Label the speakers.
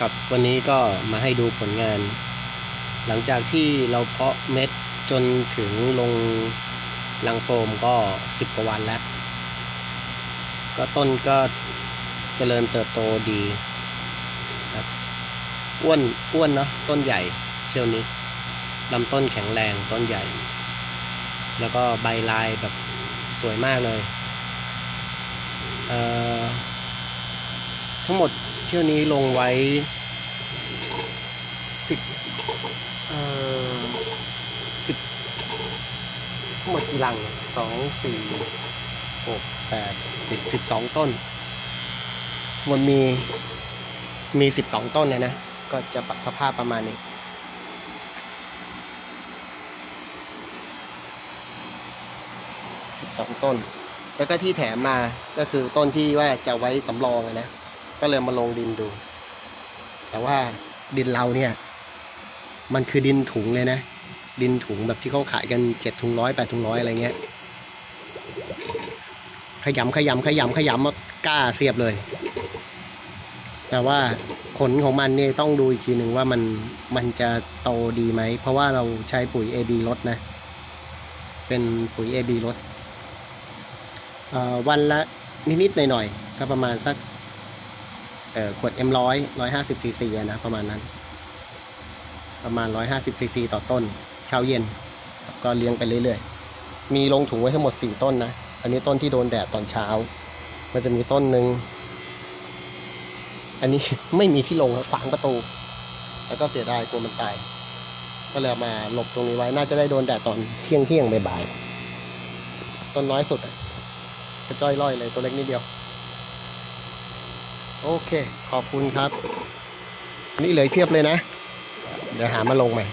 Speaker 1: ครับวันนี้ก็มาให้ดูผลงาน หลังจากที่เราเพาะเม็ดจนถึงลงลังโฟมก็สิบกว่าวันแล้ว ก็ต้นก็เจริญเติบโตดีครับอ้วนอ้วนเนาะต้นใหญ่เที่ยวนี้ลำต้นแข็งแรงต้นใหญ่ แล้วก็ใบลายแบบสวยมากเลย เอ่อ ทั้งหมดเที่ยวนี้ลงไว้สิบเอ่อสิบทั้งหมดกี่ลังสองสี่หกแปดสิบสิบสองต้น มันมีมีสิบสองต้นเนี่ยนะ ก็จะปรับสภาพประมาณนี้สิบสองต้น แล้วก็ที่แถมมาก็คือต้นที่ว่าจะไว้สำรองนะ ก็เลยมาลงดินดู แต่ว่าดินเราเนี่ย มันคือดินถุงเลยนะ ดินถุงแบบที่เขาขายกันเจ็ดถุงร้อยแปดถุงร้อยอะไรเงี้ย ขยำขยำขยำขยำมากล้าเสียบเลย แต่ว่าผลของมันเนี่ยต้องดูอีกทีหนึ่งว่ามันมันจะโตดีไหม เพราะว่าเราใช้ปุ๋ย AB ลดนะ เป็นปุ๋ย AB ลดอ่อวันละนิดๆหน่อยๆก็ประมาณสัก ขวด M ร้อยร้อยห้าสิบซีซีนะประมาณนั้น ประมาณร้อยห้าสิบซีซีต่อต้น เช้าเย็น ก็เลี้ยงไปเรื่อยๆ มีลงถุงไว้ทั้งหมดสี่ต้นนะ อันนี้ต้นที่โดนแดดตอนเช้า มันจะมีต้นหนึ่ง อันนี้ไม่มีที่ลงครับขวางประตู แล้วก็เสียดายกลัวมันตาย ก็เลยมาหลบตรงนี้ไว้ น่าจะได้โดนแดดตอนเที่ยงเที่ยงบ่ายๆ ต้นน้อยสุดกระจ้อยร่อยเลยตัวเล็กนิดเดียว โอเค ขอบคุณครับ นี่เหลยเพียบเลยนะ เดี๋ยวหามาลงใหม่